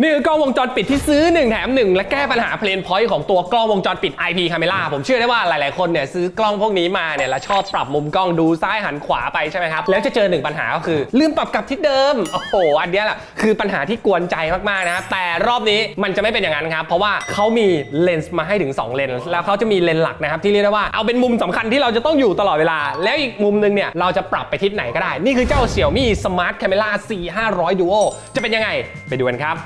นี่คือกล้องวงจรปิดที่ซื้อ 1 แถม 1 และแก้ปัญหาเพลนพอยต์ของตัวกล้องวงจรปิด IP Camera ผมเชื่อได้ว่าหลาย ๆ คนเนี่ยซื้อกล้องพวกนี้มาเนี่ยแล้วชอบปรับมุมกล้องดูซ้ายหันขวาไปใช่ไหมครับ แล้วจะเจอหนึ่งปัญหาก็คือ ลืมปรับกลับที่เดิม โอ้โห อันเนี้ยแหละคือปัญหาที่กวนใจมาก ๆ นะครับ แต่รอบนี้มันจะไม่เป็นอย่างนั้นครับ เพราะว่าเขามีเลนส์มาให้ถึง 2 เลนส์แล้วเขาจะมีเลนส์หลักนะครับที่เรียกได้ว่าเอาเป็นมุมสำคัญที่เราจะต้องอยู่ตลอดเวลา แล้วอีกมุมหนึงเนี่ยเราจะปรับไปทิศไหนก็ได้ นี่คือเจ้า Xiaomi Smart Camera C 500 Duo จะเป็นยังไงไปดูกันครับ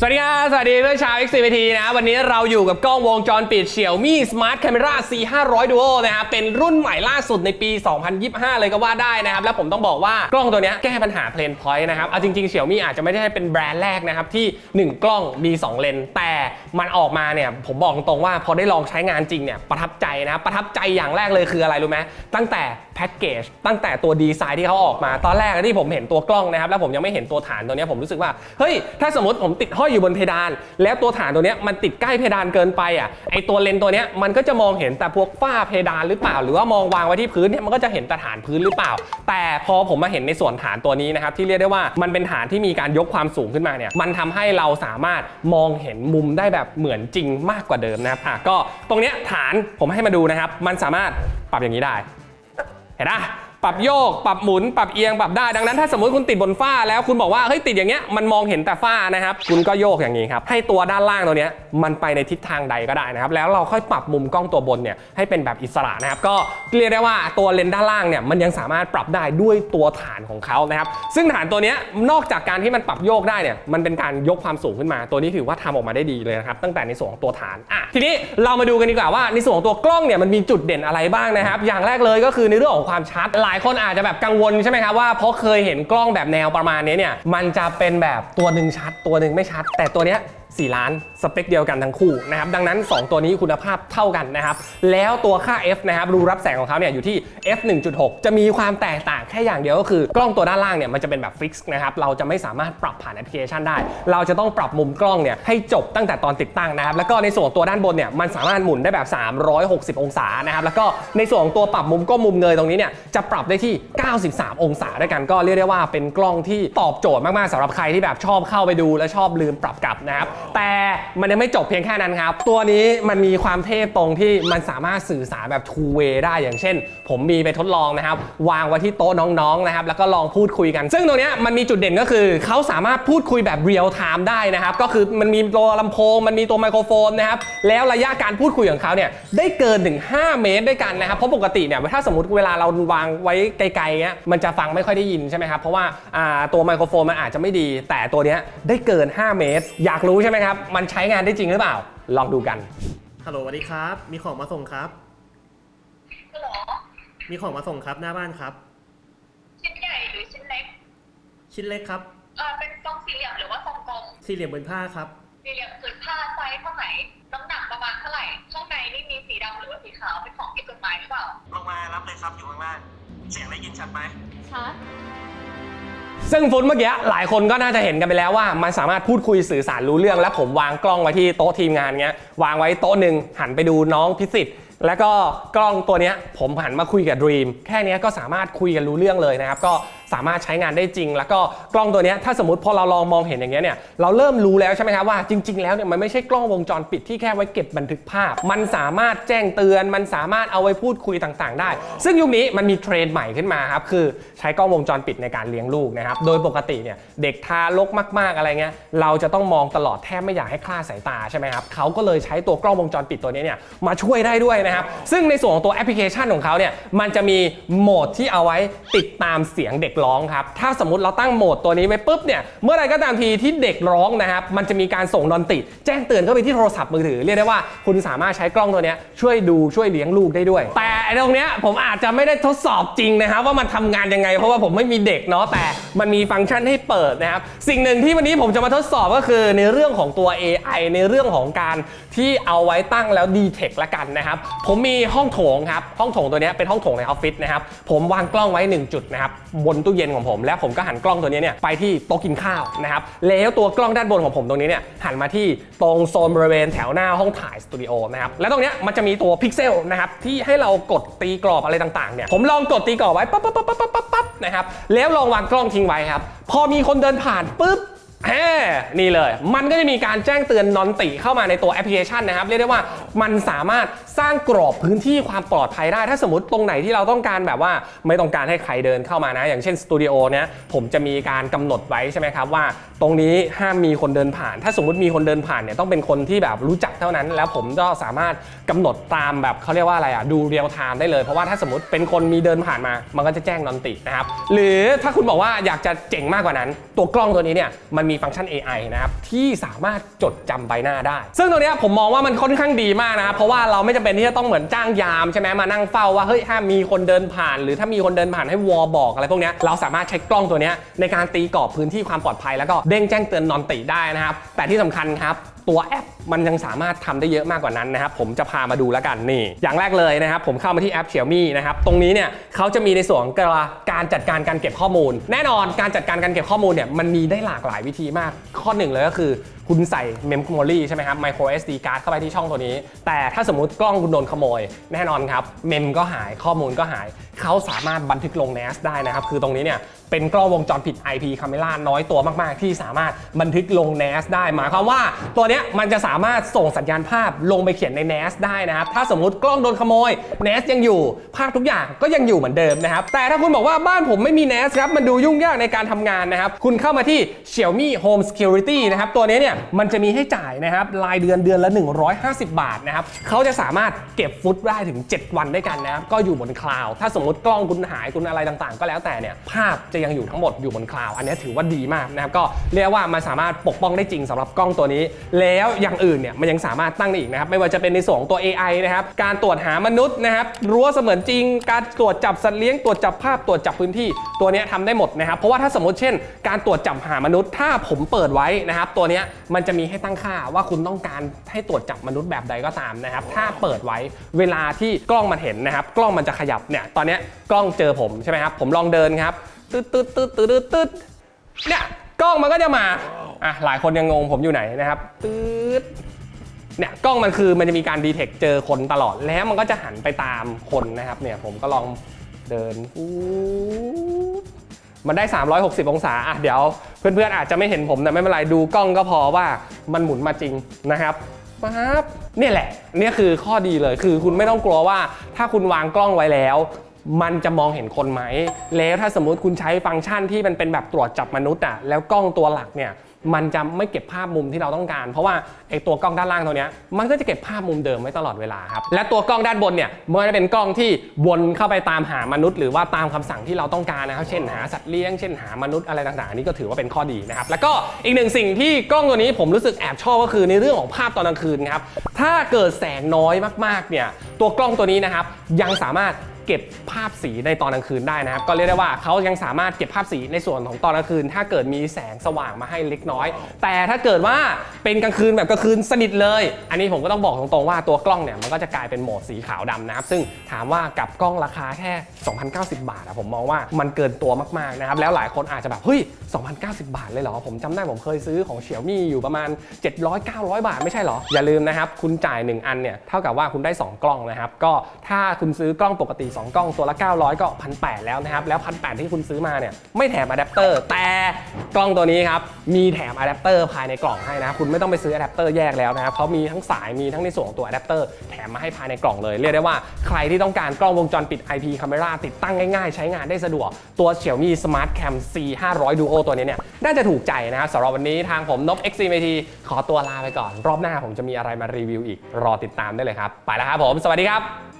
สวัสดีครับสวัสดีเพื่อนชาว XCVT นะ วันนี้เราอยู่กับกล้องวงจรปิด Xiaomi Smart Camera C 500 Duo นะครับเป็นรุ่นใหม่ล่าสุดในปี 2025 เลยก็ว่าได้นะครับ แล้วผมต้องบอกว่ากล้องตัวนี้แก้ปัญหาเพลนพอยต์นะครับ เอาจริงๆ Xiaomi อาจจะไม่ได้เป็นแบรนด์แรกนะครับ ที่ 1 กล้องมี 2 เลน แต่มันออกมาเนี่ย ผมบอกตรงๆว่าพอได้ลองใช้งานจริงเนี่ยประทับใจนะประทับใจอย่างแรกเลยคืออะไรรู้ไหมตั้งแต่แพ็กเกจตั้งแต่ตัวดีไซน์ที่เขาออกมา ตอนแรกที่ผมเห็นตัวกล้องนะครับ แล้วผมยังไม่เห็นตัวฐานตัวนี้ผมรู้สึกว่า เฮ้ย ถ้าสมมติผมติดห้อยอยู่บนเพดาน แล้วตัวฐานตัวนี้มันติดใกล้เพดานเกินไปอะไอตัวเลนตัวนี้มันก็จะมองเห็นแต่พวกฝ้าเพดานหรือเปล่า หรือว่ามองวางไว้ที่พื้นเนี่ยมันก็จะเห็นแต่ฐานพื้นหรือเปล่า แต่พอผมมาเห็นในส่วนฐานตัวนี้นะครับที่เรียกได้ว่ามันเป็นฐานที่มีการยกความสูงขึ้นมาเนี่ยมันทำให้เราสามารถมองเห็นมุมได้แบบเหมือนจริงมากกว่าเดิมนะครับอะก็ตรงเนี้ยฐานผมให้มาดูนะครับ มันสามารถปรับอย่างนี้ได้ เห็นปะ ปรับโยก ปรับหมุน ปรับเอียง ปรับได้ ดังนั้นถ้าสมมติคุณติดบนฝ้าแล้วคุณบอกว่า เฮ้ยติดอย่างเงี้ย มันมองเห็นแต่ฝ้านะครับ คุณก็โยกอย่างนี้ครับ ให้ตัวด้านล่างตัวเนี้ยมันไปในทิศทางใดก็ได้นะครับ แล้วเราค่อยปรับมุมกล้องตัวบนเนี่ยให้เป็นแบบอิสระนะครับ ก็เรียกได้ว่าตัวเลนส์ด้านล่างเนี่ยมันยังสามารถปรับได้ด้วยตัวฐานของเขานะครับ ซึ่งฐานตัวเนี้ยนอกจากการที่มันปรับโยกได้เนี่ย มันเป็นการยกความสูงขึ้นมา ตัวนี้ถือว่าทำออกมาได้ดีเลยนะครับ ตั้งแต่ในส่วนของตัวฐานอะทีนี้เรามาดูกันดีกว่าว่าในส่วนของตัวกล้องเนี่ยมันมีจุดเด่นอะไรบ้างนะครับ อย่างแรกเลยก็คือในเรื่องของความชัดหลายคนอาจจะแบบกังวลใช่ไหมครับว่าเพราะเคยเห็นกล้องแบบแนวประมาณนี้เนี่ยมันจะเป็นแบบตัวหนึ่งชัดตัวหนึ่งไม่ชัด แต่ตัวเนี้ย 4 ล้านสเปคเดียวกันทั้งคู่นะครับดังนั้น 2 ตัวนี้คุณภาพเท่ากันนะครับแล้วตัวค่า f นะครับรูรับแสงของเขาเนี่ยอยู่ที่ f 1.6 จะมีความแตกต่างแค่อย่างเดียวก็คือกล้องตัวด้านล่างเนี่ยมันจะเป็นแบบฟิกซ์นะครับเราจะไม่สามารถปรับผ่านแอปพลิเคชันได้ เราจะต้องปรับมุมกล้องเนี่ยให้จบตั้งแต่ตอนติดตั้งนะครับแล้วก็ในส่วนตัวด้านบนเนี่ยมันสามารถหมุนได้แบบ 360 องศานะครับแล้วก็ในส่วนของตัวปรับมุมก้มมุมเงยตรงนี้เนี่ยจะปรับได้ที่ 93 องศาด้วยกันก็เรียกได้ว่าเป็นกล้องที่ตอบโจทย์มากๆสำหรับใครที่แบบชอบเข้าไปดู และชอบลืมปรับกลับนะครับแต่มันยังไม่จบเพียงแค่นั้นครับ ตัวนี้มันมีความเท่ตรงที่มันสามารถสื่อสารแบบ two way ได้อย่างเช่น ผมมีไปทดลองนะครับ วางไว้ที่โต๊ะน้องๆนะครับ แล้วก็ลองพูดคุยกัน ซึ่งตรงนี้มันมีจุดเด่นก็คือ เขาสามารถพูดคุยแบบเรียลไทม์ได้นะครับ ก็คือมันมีตัวลำโพง มันมีตัวไมโครโฟนนะครับ แล้วระยะการพูดคุยของเขาเนี่ยได้เกินถึง 5 เมตรด้วยกันนะครับ เพราะปกติเนี่ยถ้าสมมติเวลาเราวางไว้ไกลๆเงี้ยมันจะฟังไม่ค่อยได้ยินใช่ไหมครับเพราะว่าตัวไมโครโฟนมันอาจจะไม่ดี แต่ตัวนี้ได้เกิน 5 เมตร อยากรู้ใช่ไหมครับ มันใช้งานได้จริงหรือเปล่า ลองดูกัน ฮัลโหลสวัสดีครับ มีของมาส่งครับ ฮัลโหลมีของมาส่งครับหน้าบ้านครับ ชิ้นใหญ่หรือชิ้นเล็กชิ้นเล็กครับ เออเป็นซองสี่เหลี่ยมหรือว่าซองกลม สี่เหลี่ยมบนผ้าครับ สี่เหลี่ยมผืนผ้าไซส์เท่าไหร่ น้ำหนักประมาณเท่าไหร่ ข้างในนี่มีสีดำหรือว่าสีขาว เป็นของผิดกฎหมายหรือเปล่า ลงมารับเลยครับอยู่ข้างล่าง เสียงได้ยินชัดไหม ชัด ซึ่งฟุตเมื่อกี้หลายคนก็น่าจะเห็นกันไปแล้วว่า มันสามารถพูดคุยสื่อสารรู้เรื่อง และผมวางกล้องไว้ที่โต๊ะทีมงานเงี้ยวางไว้โต๊ะหนึ่งหันไปดูน้องพิสิทธิ์แล้วก็กล้องตัวเนี้ยผมหันมาคุยกับดรีมแค่นี้ก็สามารถคุยกันรู้เรื่องเลยนะครับก็ สามารถใช้งานได้จริง แล้วก็กล้องตัวนี้ถ้าสมมติพอเราลองมองเห็นอย่างเงี้ยเนี่ยเราเริ่มรู้แล้วใช่ไหมครับว่าจริง ๆ แล้วเนี่ยมันไม่ใช่กล้องวงจรปิดที่แค่ไว้เก็บบันทึกภาพ มันสามารถแจ้งเตือน มันสามารถเอาไว้พูดคุยต่างๆ ได้ ซึ่งยุคนี้มันมีเทรนด์ใหม่ขึ้นมาครับคือใช้กล้องวงจรปิดในการเลี้ยงลูกนะครับโดยปกติเนี่ยเด็กทารกมาก ๆอะไรเงี้ยเราจะต้องมองตลอดแทบไม่อยากให้คลาดสายตาใช่ไหมครับเขาก็เลยใช้ตัวกล้องวงจรปิดตัวนี้เนี่ยมาช่วยได้ด้วยนะครับซึ่งในส่วนของตัวแอปพลิเคชันของเขาเนี่ยมันจะมีโหมดที่เอาไว้ติดตามเสียงเด็กร้องครับ ถ้าสมมติเราตั้งโหมดตัวนี้ไว้ปุ๊บเนี่ย เมื่อไรก็ตามทีที่เด็กร้องนะครับ มันจะมีการส่งดนตรีแจ้งเตือนเข้าไปที่โทรศัพท์มือถือ เรียกได้ว่าคุณสามารถใช้กล้องตัวนี้ช่วยดูช่วยเลี้ยงลูกได้ด้วย แต่ตรงเนี้ยผมอาจจะไม่ได้ทดสอบจริงนะครับว่ามันทำงานยังไง เพราะว่าผมไม่มีเด็กเนาะแต่มันมีฟังก์ชันให้เปิดนะครับสิ่งหนึ่งที่วันนี้ผมจะมาทดสอบก็คือในเรื่องของตัว AI ในเรื่องของการที่เอาไว้ตั้งแล้วดีเทคละกันนะครับผมมีห้องโถงครับห้องโถงตัวนี้เป็นห้องโถงในออฟฟิศนะครับผมวางกล้องไว้หนึ่งจุดนะครับบนตู้เย็นของผม แล้วผมก็หันกล้องตัวนี้เนี่ยไปที่โต๊ะกินข้าวนะครับแล้วตัวกล้องด้านบนของผมตรงนี้เนี่ยหันมาที่ตรงโซนบริเวณแถวหน้าห้องถ่ายสตูดิโอนะครับแล้วตรงเนี้ยมันจะมีตัวพิกเซลนะครับที่ให้เรากดตีกรอบอะไรต่างๆเนี่ยผมลองกดตีกรอบไว้ปั๊บปั๊บปั๊บปั๊บปั๊บปั๊บนะครับแล้วลองวางกล้องทิ้งไว้ครับพอมีคนเดินผ่านปุ๊บ นี่เลย มันก็จะมีการแจ้งเตือนนอนติเข้ามาในตัวแอปพลิเคชันนะครับ เรียกได้ว่ามันสามารถสร้างกรอบพื้นที่ความปลอดภัยได้ ถ้าสมมติตรงไหนที่เราต้องการแบบว่าไม่ต้องการให้ใครเดินเข้ามานะ อย่างเช่นสตูดิโอเนี้ยผมจะมีการกำหนดไว้ใช่ไหมครับว่า ตรงนี้ห้ามมีคนเดินผ่าน ถ้าสมมติมีคนเดินผ่านเนี่ยต้องเป็นคนที่แบบรู้จักเท่านั้น แล้วผมก็สามารถกำหนดตามแบบเขาเรียกว่าอะไรอะดูเรียลไทม์ได้เลยเพราะว่าถ้าสมมติเป็นคนมีเดินผ่านมา มันก็จะแจ้งนอนตินะครับหรือถ้าคุณบอกว่าอยากจะเจ๋งมากกว่านั้น ตัวกล้องตัวนี้เนี่ยมันมีฟังก์ชัน AI นะครับที่สามารถจดจำใบหน้าได้ ซึ่งตัวเนี้ยผมมองว่ามันค่อนข้างดีมากนะครับเพราะว่าเราไม่จำเป็นที่จะต้องเหมือนจ้างยามใช่ไหมมานั่งเฝ้าว่าเฮ้ยห้ามมีคนเดินผ่าน หรือถ้ามีคนเดินผ่านให้วอลบอกอะไรพวกเนี้ยเราสามารถใช้กล้องตัวเนี้ยในการตีกรอบพื้นที่ความปลอดภัย แล้วก็เด้งแจ้งเตือนนอนติได้นะครับแต่ที่สำคัญครับ ตัวแอปมันยังสามารถทำได้เยอะมากกว่านั้นนะครับผมจะพามาดูแล้วกันนี่ อย่างแรกเลยนะครับผมเข้ามาที่แอป Xiaomi นะครับตรงนี้เนี่ยเขาจะมีในส่วนของการจัดการการเก็บข้อมูล แน่นอนการจัดการการเก็บข้อมูลเนี่ยมันมีได้หลากหลายวิธีมาก ข้อหนึ่งเลยก็คือ คุณใส่ memory ใช่ไหมครับ micro SD card เข้าไปที่ช่องตัวนี้ แต่ถ้าสมมุติกล้องคุณโดนขโมย แน่นอนครับเมมก็หายข้อมูลก็หาย เขาสามารถบันทึกลง NAS ได้นะครับ คือตรงนี้เนี่ยเป็นกล้องวงจรปิด IP camera น้อยตัวมาก ๆ ที่สามารถบันทึกลง NAS ได้ หมายความว่าตัวเนี้ยมันจะสามารถส่งสัญญาณภาพลงไปเขียนใน NAS ได้นะครับ ถ้าสมมุติกล้องโดนขโมย NAS ยังอยู่ ภาพทุกอย่างก็ยังอยู่เหมือนเดิมนะครับ แต่ถ้าคุณบอกว่าบ้านผมไม่มี NAS ครับ มันดูยุ่งยากในการทำงานนะครับ คุณเข้ามาที่ Xiaomi Home Security นะครับ ตัวนี้เนี่ยมันจะมีให้จ่ายนะครับรายเดือนเดือนละ 150 บาทนะครับเขาจะสามารถเก็บฟุตได้ถึง 7 วันด้วยกันนะครับก็อยู่บนคลาวถ้าสมมติกล้องคุณหายคุณอะไรต่างๆ ก็แล้วแต่เนี่ยภาพจะยังอยู่ทั้งหมดอยู่บนคลาวอันนี้ถือว่าดีมากนะครับก็เรียกว่ามันสามารถปกป้องได้จริงสำหรับกล้องตัวนี้ แล้วอย่างอื่นเนี่ยมันยังสามารถตั้งได้อีกนะครับไม่ว่าจะเป็นในส่วนของตัว AI นะครับการตรวจหามนุษย์นะครับรั้วเสมือนจริง การตรวจจับสัตว์เลี้ยงตรวจจับภาพตรวจจับพื้นที่ตัวนี้ทำได้หมดนะครับเพราะว่าถ้าสมมติเช่น การตรวจจับหามนุษย์ถ้าผมเปิดไว้นะครับตัวนี้มันจะมีให้ตั้งค่าว่าคุณต้องการให้ตรวจจับมนุษย์แบบใดก็ตามนะครับ ถ้าเปิดไว้เวลาที่กล้องมันเห็นนะครับ กล้องมันจะขยับเนี่ย ตอนนี้กล้องเจอผมใช่ไหมครับ ผมลองเดินครับตึ๊ดตึ๊ดตึ๊ดตึ๊ดตึ๊ดเนี่ยกล้องมันก็จะมาอะหลายคนยังงงผมอยู่ไหนนะครับตึ๊ดเนี่ยกล้องมันคือมันจะมีการดีเทคเจอคนตลอดแล้วมันก็จะหันไปตามคนนะครับ เนี่ยผมก็ลองเดินฟูด มันได้ 360 องศาอะเดี๋ยว เพื่อนๆอาจจะไม่เห็นผมแต่ไม่เป็นไรดูกล้องก็พอว่ามันหมุนมาจริงนะครับปั๊บเนี่ยแหละเนี่ยคือข้อดีเลยคือคุณไม่ต้องกลัวว่าถ้าคุณวางกล้องไว้แล้ว มันจะมองเห็นคนไหม แล้วถ้าสมมุติคุณใช้ฟังก์ชันที่มันเป็นแบบตรวจจับมนุษย์อะแล้วกล้องตัวหลักเนี่ย มันจะไม่เก็บภาพมุมที่เราต้องการ เพราะว่าไอ้ตัวกล้องด้านล่างตัวนี้มันก็จะเก็บภาพมุมเดิมไว้ตลอดเวลาครับและตัวกล้องด้านบนเนี่ยมันจะเป็นกล้องที่วนเข้าไปตามหามนุษย์ หรือว่าตามคำสั่งที่เราต้องการนะครับ เช่นหาสัตว์เลี้ยงเช่นหามนุษย์อะไรต่างๆนี่ก็ถือว่าเป็นข้อดีนะครับแล้วก็อีกหนึ่งสิ่งที่กล้องตัวนี้ผมรู้สึกแอบชอบก็คือในเรื่องของภาพตอนกลางคืนครับถ้าเกิดแสงน้อยมากๆเนี่ยตัวกล้องตัวนี้นะครับยังสามารถ เก็บภาพสีในตอนกลางคืนได้นะครับ ก็เรียกได้ว่าเขายังสามารถเก็บภาพสีในส่วนของตอนกลางคืน ถ้าเกิดมีแสงสว่างมาให้เล็กน้อย แต่ถ้าเกิดว่าเป็นกลางคืนแบบกลางคืนสนิทเลย อันนี้ผมก็ต้องบอกตรงๆว่าตัวกล้องเนี่ยมันก็จะกลายเป็นโหมดสีขาวดำนะครับ ซึ่งถามว่ากับกล้องราคาแค่ 2,090 บาทอะผมมองว่ามันเกินตัวมากๆนะครับ แล้วหลายคนอาจจะแบบเฮ้ย 2,090 บาทเลยเหรอ ผมจำได้ผมเคยซื้อของเฉียวมี่อยู่ประมาณ 700-900 บาทไม่ใช่เหรอ อย่าลืมนะครับ คุณจ่าย 1 อันเนี่ยเท่ากับว่าคุณได้ 2 กล้องนะครับ ก็ถ้าคุณซื้อกล้องปกติ2 กล้องตัวละ 900 ก็1,800แล้วนะครับ แล้ว1,800ที่คุณซื้อมาเนี่ยไม่แถมอะแดปเตอร์แต่กล้องตัวนี้ครับ มีแถมอะแดปเตอร์ภายในกล่องให้นะ คุณไม่ต้องไปซื้ออะแดปเตอร์แยกแล้วนะครับเขามีทั้งสายมีทั้งในส่วนของตัวอะแดปเตอร์แถมมาให้ภายในกล่องเลยเรียกได้ว่าใครที่ต้องการกล้องวงจรปิด IP Camera ติดตั้งง่ายๆ ใช้งานได้สะดวกตัว Xiaomi Smart Cam C 500 Duo ตัวนี้เนี่ยน่าจะถูกใจนะครับสำหรับวันนี้ทางผมนบ XCMT ขอตัวลาไปก่อน รอบหน้าผมจะมีอะไรมารีวิวอีกรอติดตามได้เลยครับ ไปแล้วครับผม สวัสดีครับ